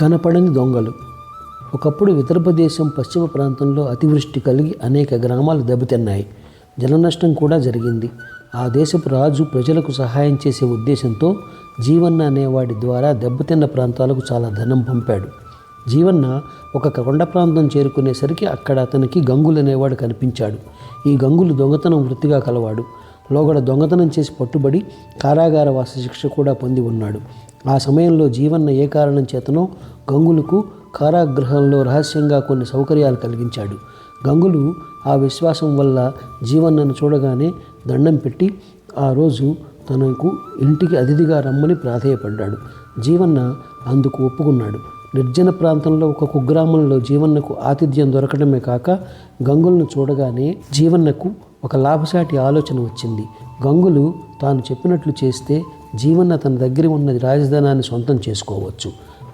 కనపడని దొంగలు. ఒకప్పుడు విదర్భ దేశం పశ్చిమ ప్రాంతంలో అతివృష్టి కలిగి అనేక గ్రామాలు దెబ్బతిన్నాయి. జలనష్టం కూడా జరిగింది. ఆ దేశపు రాజు ప్రజలకు సహాయం చేసే ఉద్దేశంతో జీవన్న అనేవాడి ద్వారా దెబ్బతిన్న ప్రాంతాలకు చాలా ధనం పంపాడు. జీవన్న ఒక కొండ ప్రాంతం చేరుకునేసరికి అక్కడ అతనికి గంగులు అనేవాడు కనిపించాడు. ఈ గంగులు దొంగతనం వృత్తిగా కలవాడు. లోగడ దొంగతనం చేసి పట్టుబడి కారాగార వాస శిక్ష కూడా పొంది ఉన్నాడు. ఆ సమయంలో జీవన్న ఏ కారణం చేతనో గంగులకు కారాగృహంలో రహస్యంగా కొన్ని సౌకర్యాలు కలిగించాడు. గంగులు ఆ విశ్వాసం వల్ల జీవన్నను చూడగానే దండం పెట్టి ఆ రోజు తనకు ఇంటికి అతిథిగా రమ్మని ప్రాధేయపడ్డాడు. జీవన్న అందుకు ఒప్పుకున్నాడు. నిర్జన ప్రాంతంలో ఒక కుగ్రామంలో జీవన్నకు ఆతిథ్యం దొరకడమే కాక గంగులను చూడగానే జీవన్నకు ఒక లాభసాటి ఆలోచన వచ్చింది. గంగులు తాను చెప్పినట్లు చేస్తే జీవన్న తన దగ్గర ఉన్న రాజధానాన్ని సొంతం చేసుకోవచ్చు.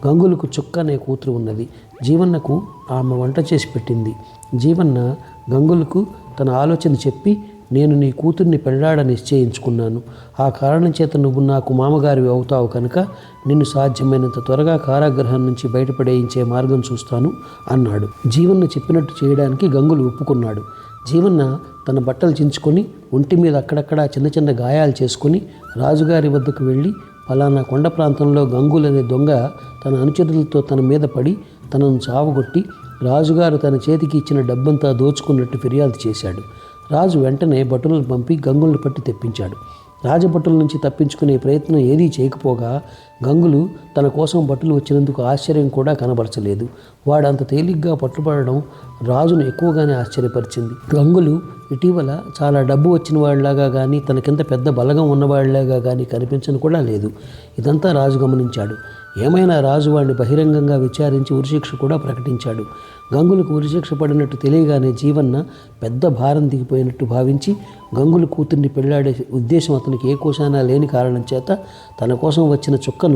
గంగులకు చుక్క అనే కూతురు ఉన్నది. జీవన్నకు ఆమె వంట చేసి పెట్టింది. జీవన్న గంగులకు తన ఆలోచన చెప్పి నేను నీ కూతుర్ని పెళ్ళాడ నిశ్చయించుకున్నాను. ఆ కారణం చేత నువ్వు నాకు మామగారివి అవుతావు కనుక నిన్ను సాధ్యమైనంత త్వరగా కారాగృహం నుంచి బయటపడేయించే మార్గం చూస్తాను అన్నాడు. జీవన్న చెప్పినట్టు చేయడానికి గంగులు ఒప్పుకున్నాడు. జీవన్న తన బట్టలు చించుకొని ఒంటి మీద అక్కడక్కడ చిన్న చిన్న గాయాలు చేసుకొని రాజుగారి వద్దకు వెళ్ళి ఫలానా కొండ ప్రాంతంలో గంగులు అనే దొంగ తన అనుచరులతో తన మీద పడి తనను చావగొట్టి రాజుగారు తన చేతికి ఇచ్చిన డబ్బంతా దోచుకున్నట్టు ఫిర్యాదు చేశాడు. రాజు వెంటనే భటులను పంపి గంగులను పట్టి తెప్పించాడు. రాజభటుల నుంచి తప్పించుకునే ప్రయత్నం ఏదీ చేయకపోగా గంగులు తన కోసం బట్టలు వచ్చినందుకు ఆశ్చర్యం కూడా కనబరచలేదు. వాడంత తేలిగ్గా పట్టుబడడం రాజును ఎక్కువగానే ఆశ్చర్యపరిచింది. గంగులు ఇటీవల చాలా డబ్బు వచ్చిన వాళ్ళలాగా కానీ తన కింద పెద్ద బలగం ఉన్నవాళ్ళలాగా కానీ కనిపించను కూడా లేదు. ఇదంతా రాజు గమనించాడు. ఏమైనా రాజు వాడిని బహిరంగంగా విచారించి ఉరిశిక్ష కూడా ప్రకటించాడు. గంగులకు ఉరిశిక్ష పడినట్టు తెలియగానే జీవన్న పెద్ద భారం దిగిపోయినట్టు భావించి గంగులు కూతుర్ని పెళ్ళాడే ఉద్దేశం అతనికి ఏ కోశానా లేని కారణం చేత తన కోసం వచ్చిన చుక్కను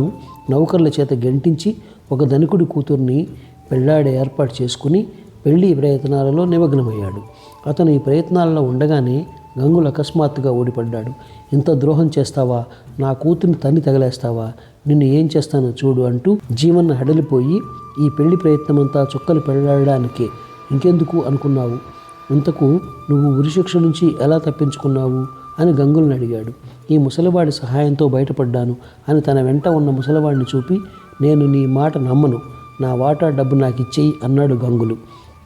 నౌకర్ల చేత గెంటించి ఒక ధనికుడి కూతుర్ని పెళ్ళాడే ఏర్పాటు చేసుకుని పెళ్ళి ప్రయత్నాలలో నిమగ్నమయ్యాడు. అతను ఈ ప్రయత్నాలలో ఉండగానే గంగులు అకస్మాత్తుగా ఓడిపడ్డాడు. ఇంత ద్రోహం చేస్తావా? నా కూతుర్ని తన్ని తగలేస్తావా? నిన్ను ఏం చేస్తానో చూడు అంటూ జీవన్న హడలిపోయి ఈ పెళ్ళి ప్రయత్నమంతా చుక్కలు పెళ్ళాడడానికే. ఇంకెందుకు అనుకున్నావు? ఇంతకు నువ్వు ఉరిశిక్ష నుంచి ఎలా తప్పించుకున్నావు? అని గంగులను అడిగాడు. ఈ ముసలివాడి సహాయంతో బయటపడ్డాను. అని తన వెంట ఉన్న ముసలివాడిని చూపి నేను నీ మాట నమ్మను. నా వాటా డబ్బు నాకు ఇచ్చేయి అన్నాడు గంగులు.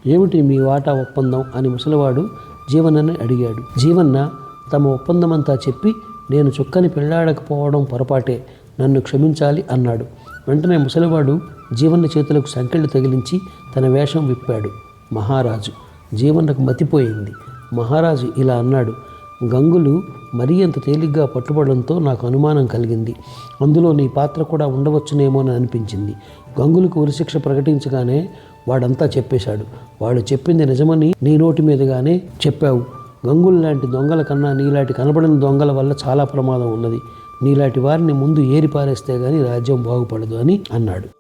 ఏమిటి మీ వాటా ఒప్పందం? అని ముసలివాడు జీవన్నని అడిగాడు. జీవన్న తమ ఒప్పందమంతా చెప్పి నేను చుక్కని పెళ్ళాడకపోవడం పొరపాటే నన్ను క్షమించాలి అన్నాడు. వెంటనే ముసలివాడు జీవన్న చేతులకు సంకెళ్ళు తగిలించి తన వేషం విప్పాడు. మహారాజు జీవన్నకు మతిపోయింది. మహారాజు ఇలా అన్నాడు. గంగులు మరీ అంత తేలిగ్గా పట్టుబడంతో నాకు అనుమానం కలిగింది. అందులో నీ పాత్ర కూడా ఉండవచ్చునేమోనని అనిపించింది. గంగులకు ఉరిశిక్ష ప్రకటించగానే వాడంతా చెప్పేశాడు. వాడు చెప్పింది నిజమని నీ నోటి మీదుగానే చెప్పావు. గంగులు లాంటి దొంగల కన్నా నీలాంటి కనబడిన దొంగల వల్ల చాలా ప్రమాదం ఉన్నది. నీలాంటి వారిని ముందు ఏరి పారేస్తే గానీ రాజ్యం బాగుపడదు అని అన్నాడు.